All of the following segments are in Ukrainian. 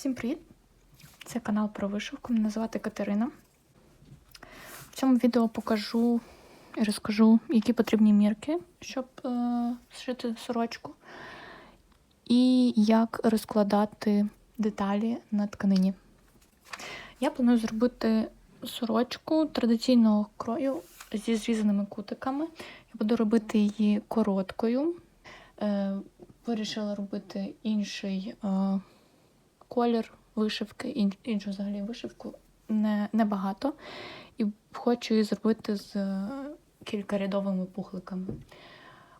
Всім привіт! Це канал про вишивку. Мене звати Катерина. В цьому відео покажу і розкажу, які потрібні мірки, щоб е, зшити сорочку, і як розкладати деталі на тканині. Я планую зробити сорочку традиційного крою зі зрізаними кутиками. Я буду робити її короткою. Е, вирішила робити інший е, колір вишивки, ін- іншу взагалі вишивку не, небагато. І хочу її зробити з е, кількарядовими пухликами.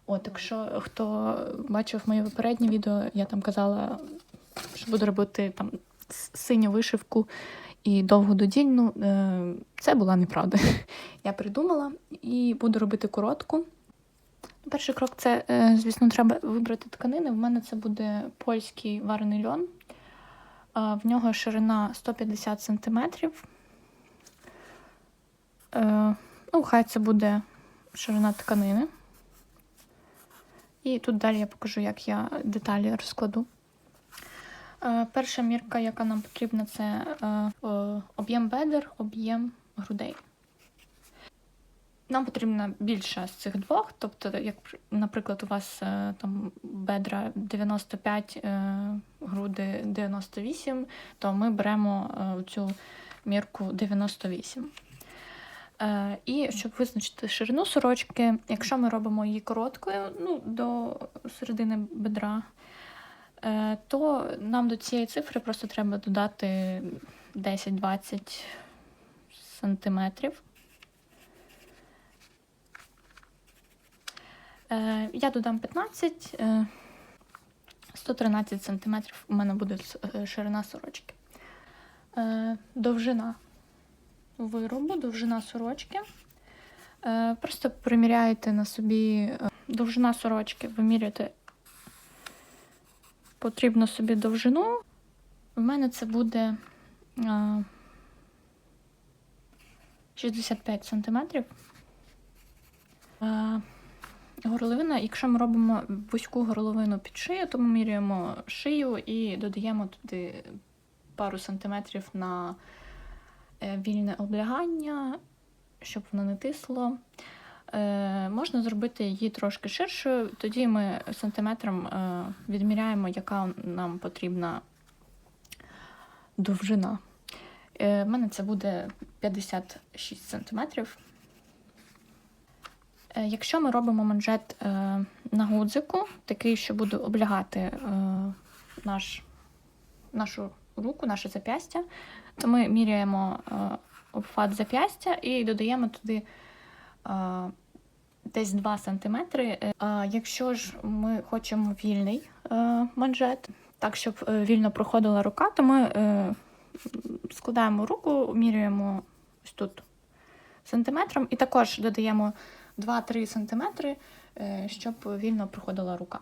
От, якщо хто бачив моє попереднє відео, я там казала, що буду робити там синю вишивку і довгу додільну. Е, Це була неправда. Я придумала і буду робити коротку. Перший крок це, е, звісно, треба вибрати тканини. В мене це буде польський варений льон. В нього ширина 150 см. Ну, хай це буде ширина тканини. І тут далі я покажу, як я деталі розкладу. Е, Перша мірка, яка нам потрібна, це е, е, об'єм бедер, об'єм грудей. Нам потрібно більше з цих двох. Тобто, як, наприклад, у вас е, там бедра 95, е, груди 98, то ми беремо е, цю мірку 98. Е, І щоб визначити ширину сорочки, якщо ми робимо її короткою, ну, до середини бедра, е, то нам до цієї цифри просто треба додати 10-20 сантиметрів. Я додам 15, е, 113 сантиметрів у мене буде е, ширина сорочки. Е, Довжина виробу, довжина сорочки. Е, Просто приміряєте на собі довжина сорочки, вимірюєте потрібну собі довжину. У мене це буде е, 65 сантиметрів. Горловина, якщо ми робимо вузьку горловину під шию, то ми міряємо шию і додаємо туди пару сантиметрів на е, вільне облягання, щоб воно не тисло. Е, можна зробити її трошки ширшою, тоді ми сантиметром е, відміряємо, яка нам потрібна довжина. Е, мене це буде 56 сантиметрів. Е, Якщо ми робимо манжет е, на гудзику, такий, що буде облягати е, наш, нашу руку, наше зап'ястя, то ми міряємо обхват зап'ястя і додаємо туди десь 2 см. Якщо ж ми хочемо вільний манжет, так, щоб вільно проходила рука, то ми складаємо руку, міряємо ось тут сантиметром і також додаємо 2-3 см, е, щоб вільно проходила рука.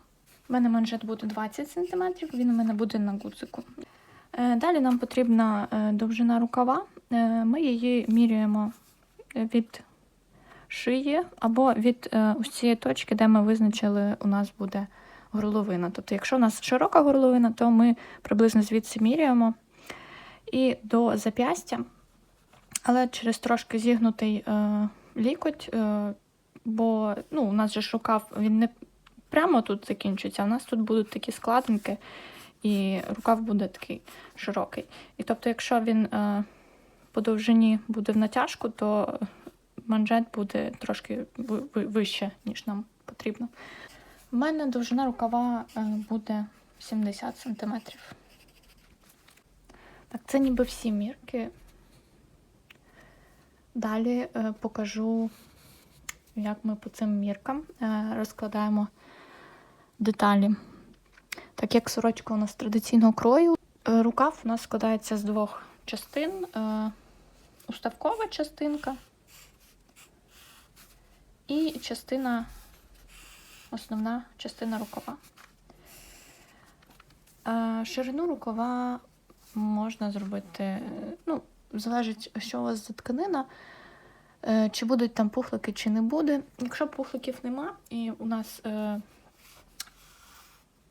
У мене манжет буде 20 см, він у мене буде на гудзику. Е, Далі нам потрібна е, довжина рукава. Ми її міряємо від шиї або від ось цієї точки, де ми визначили, у нас буде горловина. Тобто, якщо у нас широка горловина, то ми приблизно звідси міряємо і до зап'ястя, але через трошки зігнутий лікоть, бо ну, у нас же ж рукав він не прямо тут закінчується, а у нас тут будуть такі складинки, і рукав буде такий широкий. І тобто, якщо він е, по довжині буде в натяжку, то манжет буде трошки ви- ви- вище, ніж нам потрібно. У мене довжина рукава е, буде 70 см. Так, це ніби всі мірки. Далі е, покажу, як ми по цим міркам е, розкладаємо деталі. Так як сорочка у нас традиційного крою, е, рукав у нас складається з двох частин: е, уставкова частинка і частина, основна частина рукава. Ширину рукава можна зробити, ну, залежить, що у вас за тканина, чи будуть там пухлики, чи не буде. Якщо пухликів нема, і у нас е,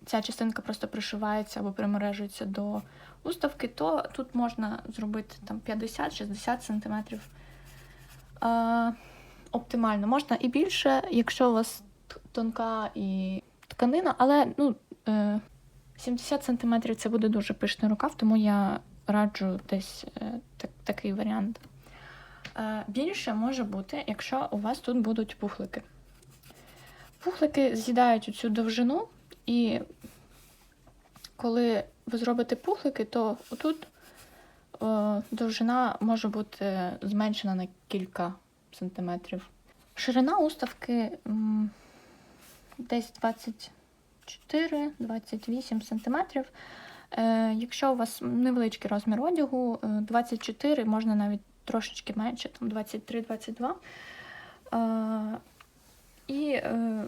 ця частинка просто пришивається або примережується до уставки, то тут можна зробити там 50-60 см. Е, оптимально. Можна і більше, якщо у вас тонка і тканина, але ну, е, 70 см це буде дуже пишний рукав, тому я раджу десь е, так, такий варіант. Е, більше може бути, якщо у вас тут будуть пухлики. Пухлики з'їдають цю довжину, і коли ви зробите пухлики, то отут е, довжина може бути зменшена на кілька сантиметрів. Ширина уставки десь 24-28 сантиметрів. Е, якщо у вас невеличкий розмір одягу, е, 24, можна навіть трошечки менше, там 23-22. Е, і, е,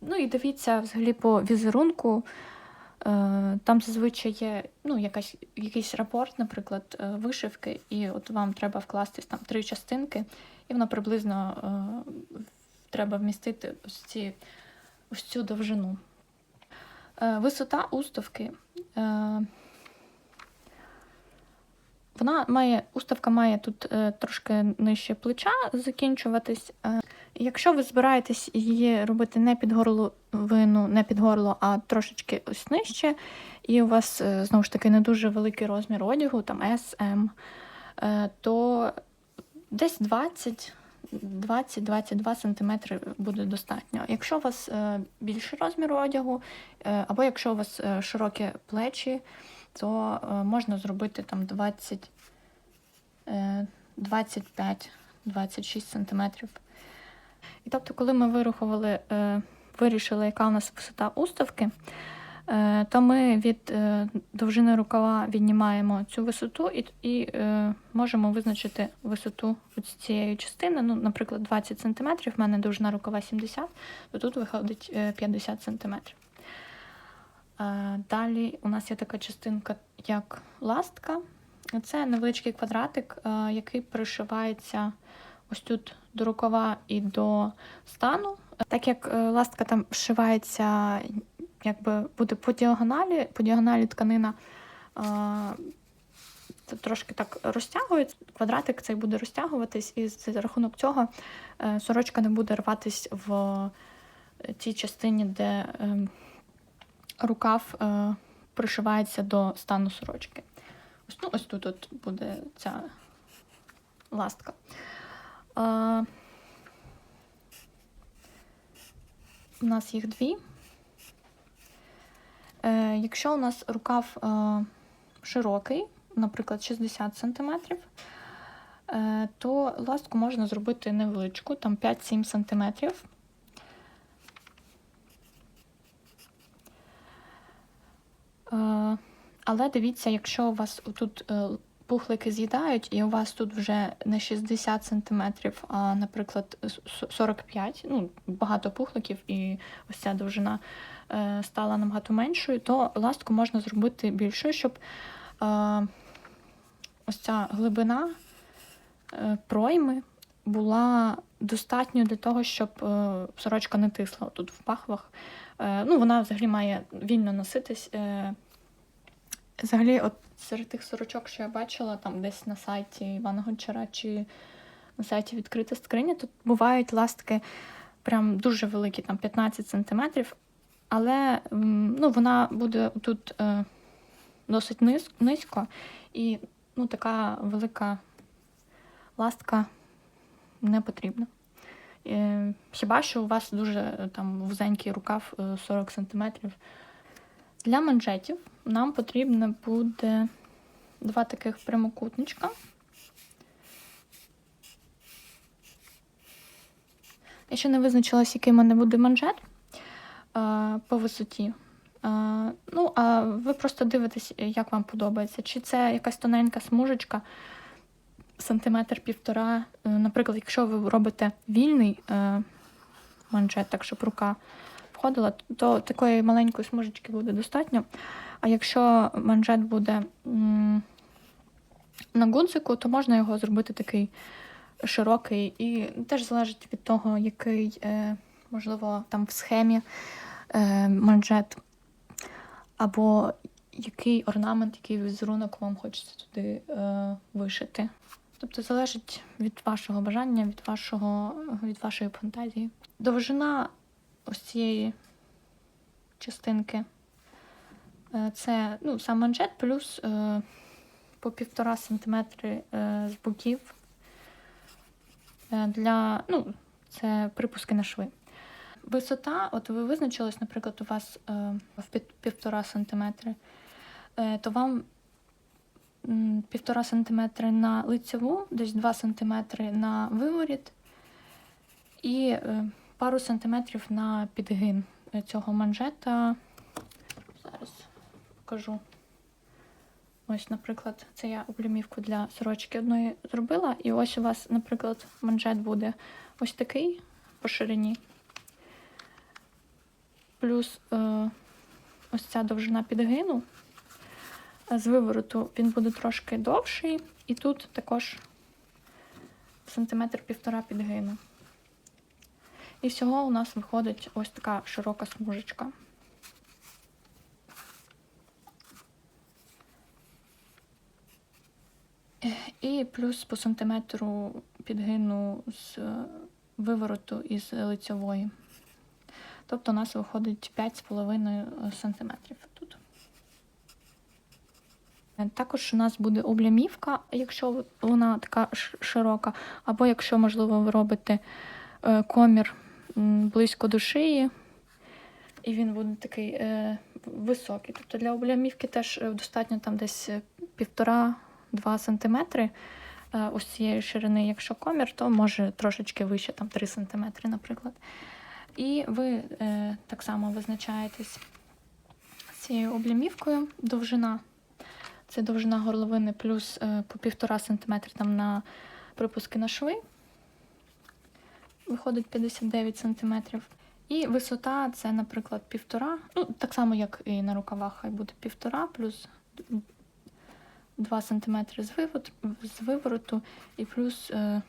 ну, і дивіться взагалі по візерунку. Е, Там зазвичай є ну, якась, якийсь рапорт, наприклад, е, вишивки, і от вам треба вкласти там три частинки, і воно приблизно е, треба вмістити ось, ці, ось цю довжину. Е, Висота уставки. е, Вона має, уставка має тут е, трошки нижче плеча закінчуватись. Е, Якщо ви збираєтесь її робити не під горловину, не під горло, а трошечки ось нижче, і у вас е, знову ж таки не дуже великий розмір одягу, там S, M, е, то десь 20. 20-22 см буде достатньо. Якщо у вас е, більший розмір одягу, е, або якщо у вас е, широкі плечі, то е, можна зробити там 20, е, 25-26 см. І тобто, коли ми вирахували, е, вирішили, яка у нас висота уставки, е, то ми від довжини рукава віднімаємо цю висоту і, і можемо визначити висоту цієї частини. Ну, наприклад, 20 см, в мене довжина рукава 70 то тут виходить е, 50 см. Далі у нас є така частинка, як ластка. Це невеличкий квадратик, е, який пришивається ось тут до рукава і до стану. Так як е, ластка там вшивається, якби буде по діагоналі, по діагоналі тканина е, це трошки так розтягується. Квадратик цей буде розтягуватись, і за рахунок цього сорочка не буде рватись в тій частині, де ем, рукав е, пришивається до стану сорочки. Ось, ну, ось тут от буде ця ластка. Е, у нас їх дві. Е, якщо у нас рукав е, широкий, наприклад, 60 см, е, то ластку можна зробити невеличку, там 5-7 см. Е, Але дивіться, якщо у вас тут е, пухлики з'їдають, і у вас тут вже не 60 см, наприклад, 45, ну, багато пухликів, і ось ця довжина е, стала набагато меншою, то ластку можна зробити більшою, щоб е, ось ця глибина пройми була достатньою для того, щоб сорочка не тисла тут в пахвах. Ну, вона взагалі має вільно носитись. Е, Взагалі, от серед тих сорочок, що я бачила, там десь на сайті Івана Гончара чи на сайті відкрита скриня, тут бувають ластки прям дуже великі, там 15 сантиметрів, але ну, вона буде тут е, досить низ, низько, і ну, така велика ластка не потрібна. Е, хіба що у вас дуже е, там вузенький рукав е, 40 сантиметрів. Для манжетів нам потрібно буде два таких прямокутничка. Я ще не визначилась, який в мене буде манжет е, по висоті. Е, ну, а ви просто дивитесь, як вам подобається. Чи це якась тоненька смужечка, сантиметр півтора. Е, наприклад, якщо ви робите вільний манжет, так щоб рука входила, то такої маленької смужечки буде достатньо. А якщо манжет буде на гудзику, то можна його зробити такий широкий. І теж залежить від того, який, е, можливо, там в схемі е, манжет. або який орнамент, який візерунок вам хочеться туди е, вишити. Тобто залежить від вашого бажання, від, вашого, від вашої фантазії. Довжина ось цієї частинки. Е, це ну, сам манжет плюс е, по півтора сантиметри е, з боків. Е, для, ну, це припуски на шви. Висота, от ви визначились, наприклад, у вас е, в пів- півтора сантиметри, е, то вам м, півтора сантиметри на лицеву, десь 2 сантиметри на виворіт і е, пару сантиметрів на підгин цього манжета. Зараз покажу. Ось, наприклад, це я облямівку для сорочки одної зробила, і ось у вас, наприклад, манжет буде ось такий по ширині. Плюс е, ось ця довжина підгину. З вивороту він буде трошки довший, і тут також сантиметр півтора підгину. І всього у нас виходить ось така широка смужечка. І плюс по сантиметру підгину з е, вивороту і з лицьової. Тобто у нас виходить 5,5 сантиметрів тут. Е, Також у нас буде облямівка, якщо вона така широка, або якщо, можливо, ви робите е, комір близько до шиї, і він буде такий е, високий. Тобто для облямівки теж е, достатньо там десь е, півтора-два сантиметри е, ось цієї ширини. Якщо комір, то може трошечки вище, там 3 сантиметри, наприклад. І ви е, так само визначаєтесь цією облямівкою. Довжина це довжина горловини плюс е, по півтора сантиметри там на припуски на шви. Виходить 59 сантиметрів. І висота це, наприклад, півтора. Ну, так само, як і на рукавах, хай буде півтора плюс 2 сантиметри з, вивороту і плюс е,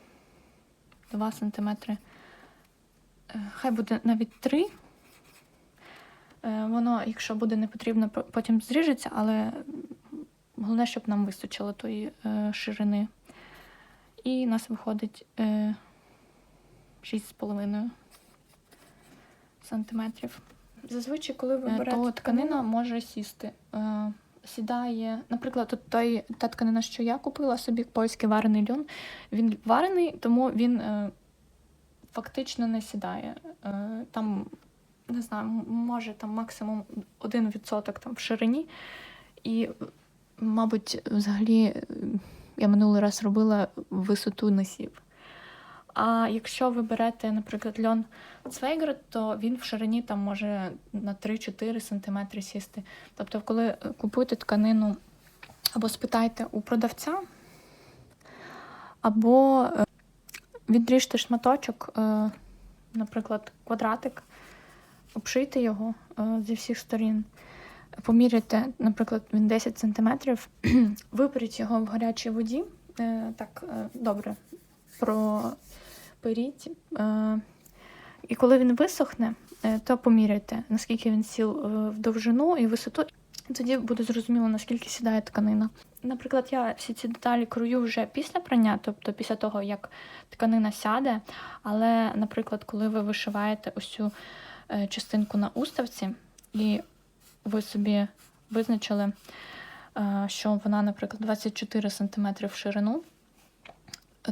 2 сантиметри. Е, Хай буде навіть 3. Е, Воно, якщо буде не потрібно, потім зріжеться, але головне, щоб нам вистачило тої е, ширини. І нас виходить е, 6,5 сантиметрів. Зазвичай, коли ви Е, берете то тканина, може сісти. Е, Сідає, наприклад, от той, та тканина, що я купила собі, польський варений льон, він варений, тому він е, фактично не сідає. Е, там, не знаю, може там максимум 1% там в ширині. І, мабуть, взагалі, е, я минулий раз робила висоту носів. А якщо ви берете, наприклад, льон Цвейгер, то він в ширині там може на 3-4 см сісти. Тобто, коли купуєте тканину, або спитайте у продавця, або е, відріжте шматочок, е, наприклад, квадратик, обшийте його е, зі всіх сторін. Поміряйте, наприклад, він 10 см, виперіть його в гарячій воді, так добре проперіть. Е, і коли він висохне, е, то поміряйте, наскільки він сіл е, в довжину і висоту. Тоді буде зрозуміло, наскільки сідає тканина. Наприклад, я всі ці деталі крою вже після прання, тобто після того, як тканина сяде. Але, наприклад, коли ви вишиваєте цю е, частинку на уставці, і ви собі визначили, що вона, наприклад, 24 см в ширину,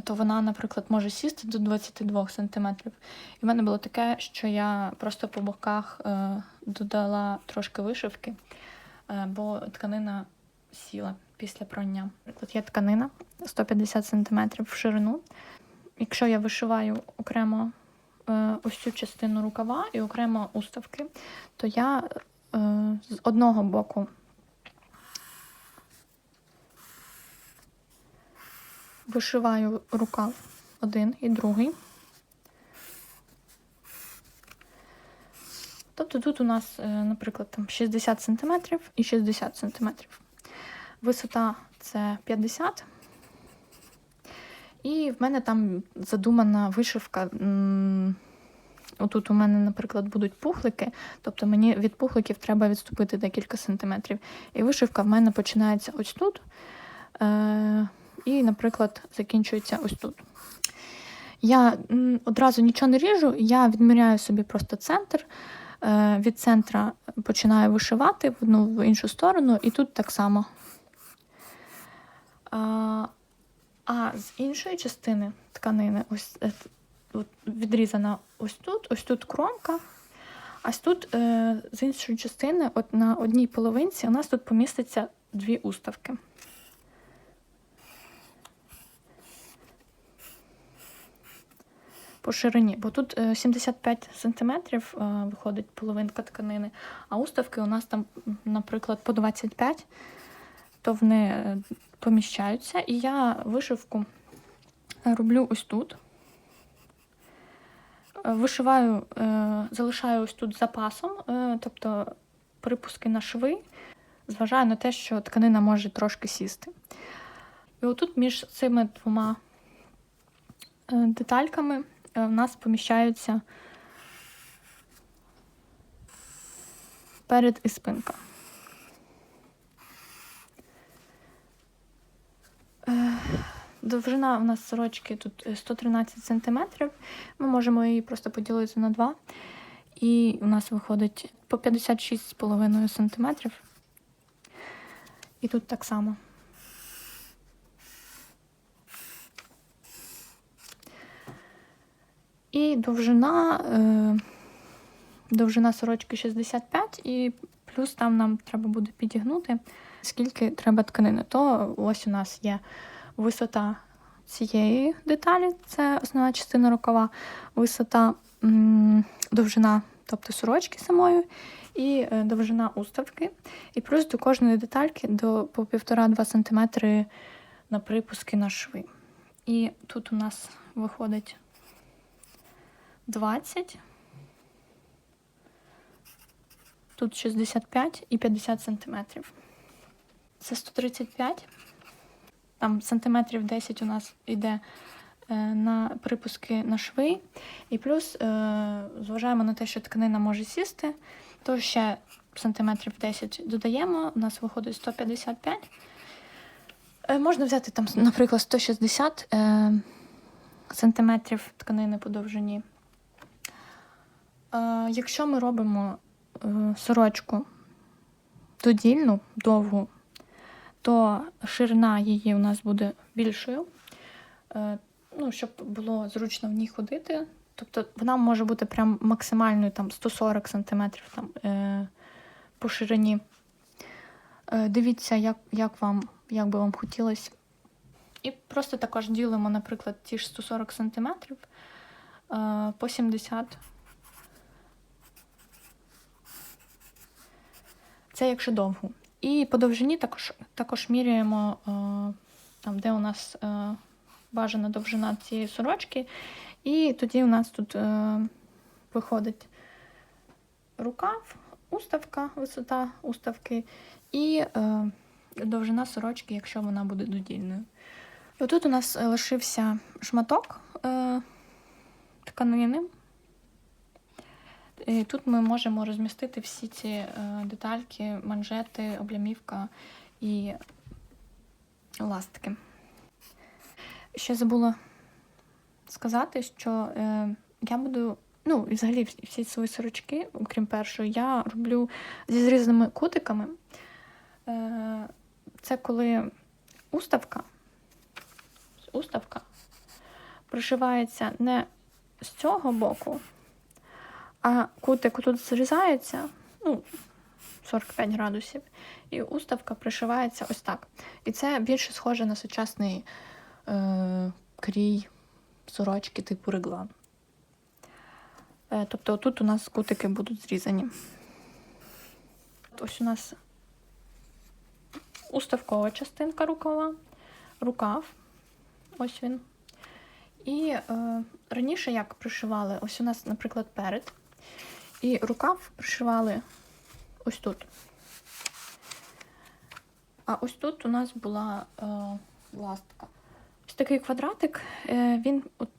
то вона, наприклад, може сісти до 22 см. І в мене було таке, що я просто по боках е, додала трошки вишивки, е, бо тканина сіла після прання. Наприклад, є тканина 150 см в ширину. Якщо я вишиваю окремо е, ось цю частину рукава і окремо уставки, то я з одного боку вишиваю рукав один і другий. Тобто тут у нас, е, наприклад, там 60 см і 60 см. Висота це 50. І в мене там задумана вишивка отут у мене, наприклад, будуть пухлики, тобто мені від пухликів треба відступити декілька сантиметрів. І вишивка в мене починається ось тут. І, наприклад, закінчується ось тут. Я одразу нічого не ріжу, я відміряю собі просто центр. Е, від центра починаю вишивати в одну в іншу сторону, і тут так само. А, а з іншої частини тканини, ось е, от відрізана ось тут, ось тут кромка. А тут е, з іншої частини, от на одній половинці, у нас тут поміститься дві уставки. По ширині, бо тут е, 75 сантиметрів е, виходить половинка тканини, а уставки у нас там, наприклад, по 25, то вони е, поміщаються. І я вишивку роблю ось тут. Е, Вишиваю, е, залишаю ось тут запасом, е, тобто припуски на шви, зважаю на те, що тканина може трошки сісти. І отут між цими двома е, детальками е, в нас поміщаються перед і спинка. Е, Довжина у нас сорочки тут е, 113 см. Ми можемо її просто поділити на 2. І у нас виходить по 56,5 см. І тут так само. І довжина, е, довжина сорочки 65, і плюс там нам треба буде підігнути, скільки треба тканини. То ось у нас є висота цієї деталі, це основна частина рукава, висота м, довжина, тобто сорочки самої, і е, довжина уставки. І плюс до кожної детальки до по 1,5-2 см на припуски на шви. І тут у нас виходить 20, тут 65 і 50 сантиметрів. Це 135. Там сантиметрів 10 у нас йде е, на припуски на шви. І плюс, е, зважаємо на те, що тканина може сісти, то ще сантиметрів 10 додаємо, у нас виходить 155. Е, можна взяти там, наприклад, 160 е, сантиметрів тканини по довжині. Е, якщо ми робимо е, сорочку додільну, довгу, то ширина її у нас буде більшою, е, ну, щоб було зручно в ній ходити. Тобто вона може бути прям максимальною там, 140 см там, е, по ширині. Е, дивіться, як, як, вам, як би вам хотілося. І просто також ділимо, наприклад, ті ж 140 см е, по 70 Це якщо довго. І по довжині також, також міряємо, е, там, де у нас е, бажана довжина цієї сорочки. І тоді у нас тут е, виходить рукав, уставка, висота уставки і довжина сорочки, якщо вона буде додільною. Отут у нас лишився шматок тканини. І тут ми можемо розмістити всі ці е, детальки, манжети, облямівка і ластики. Ще забула сказати, що е, я буду, ну, і взагалі всі- свої сорочки, окрім першої, я роблю зі зрізаними кутиками. Е, це коли уставка, уставка пришивається не з цього боку, а кутик тут зрізається, ну, 45 градусів, і уставка пришивається ось так. І це більше схоже на сучасний е, крій сорочки типу реглан. Е, тобто тут у нас кутики будуть зрізані. Ось у нас уставкова частинка рукава, рукав. Ось він. І е, раніше як пришивали? Ось у нас, наприклад, перед. І рукав пришивали ось тут. А ось тут у нас була е, ластка. Ось такий квадратик, е, він от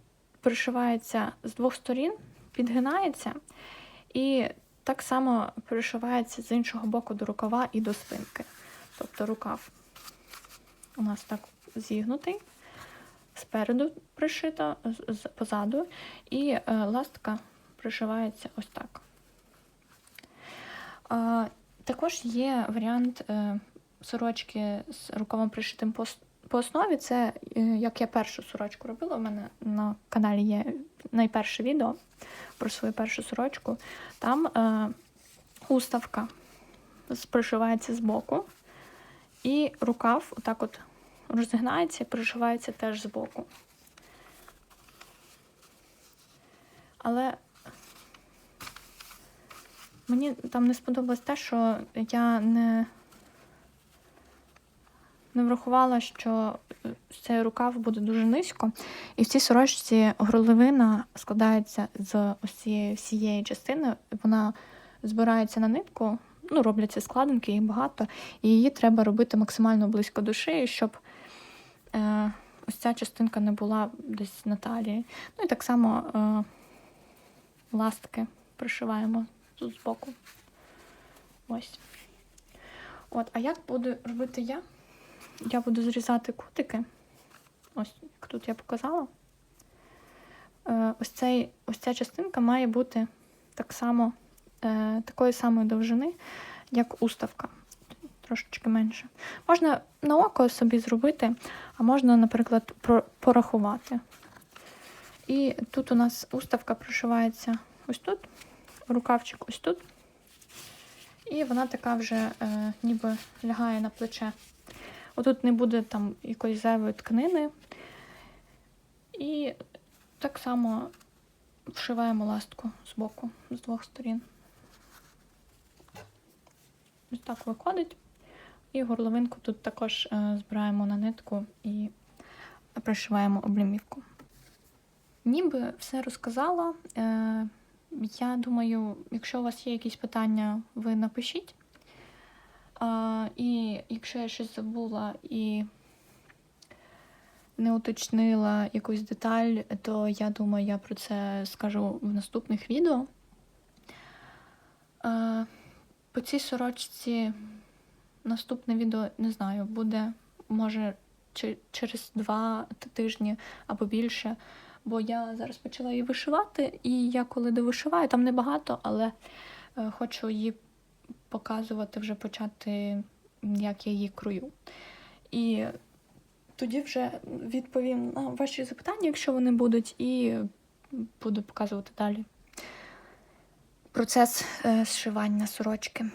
пришивається з двох сторін підгинається і так само пришивається з іншого боку до рукава і до спинки. Тобто рукав у нас так зігнутий, спереду пришита, позаду, і е, ластка пришивається ось так. Також є варіант е, сорочки з рукавом пришитим по, по основі. Це е, як я першу сорочку робила. У мене на каналі є найперше відео про свою першу сорочку. Там е, уставка пришивається з боку, і рукав отак от розгинається і пришивається теж з боку. Але мені там не сподобалось те, що я не, не врахувала, що е, цей рукав буде дуже низько. І в цій сорочці горловина складається з ось всієї частини. Вона збирається на нитку, ну, робляться складинки, їх багато, і її треба робити максимально близько до шиї, щоб е, ось ця частинка не була десь на талії. Ну і так само е, ластки пришиваємо тут збоку. Ось. От, а як буду робити я? Я буду зрізати кутики. Ось, як тут я показала. Е, ось, цей, ось ця частинка має бути так само, е, такої самої довжини, як уставка. Трошечки менше. Можна на око собі зробити, а можна, наприклад, порахувати. І тут у нас уставка пришивається ось тут, рукавчик ось тут. І вона така вже е, ніби лягає на плече. Отут не буде там якоїсь зайвої тканини. І так само вшиваємо ластку з боку, з двох сторін. Ось так виходить. І горловинку тут також е, збираємо на нитку і пришиваємо облімівку. Ніби все розказала. Е, я думаю, якщо у вас є якісь питання, ви напишіть. А, і якщо я щось забула і не уточнила якусь деталь, то я думаю, я про це скажу в наступних відео. А, по цій сорочці наступне відео не знаю, буде може через два тижні або більше. Бо я зараз почала її вишивати, і я коли довишиваю, там небагато, але е, хочу її показувати, вже почати, як я її крою. І тоді вже відповім на ваші запитання, якщо вони будуть, і буду показувати далі процес е, зшивання сорочки.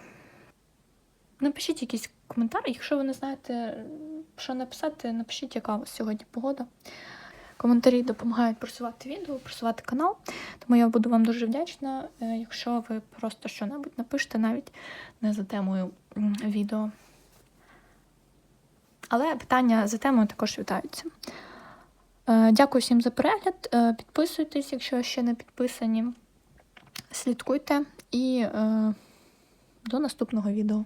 Напишіть якийсь коментар, якщо ви не знаєте, що написати, напишіть, яка у вас сьогодні погода. Коментарі допомагають просувати відео, просувати канал. Тому я буду вам дуже вдячна, е, якщо ви просто що-небудь напишете, навіть не за темою відео. Але питання за темою також вітаються. Е, Дякую всім за перегляд. Е, Підписуйтесь, якщо ще не підписані. Слідкуйте і до наступного відео.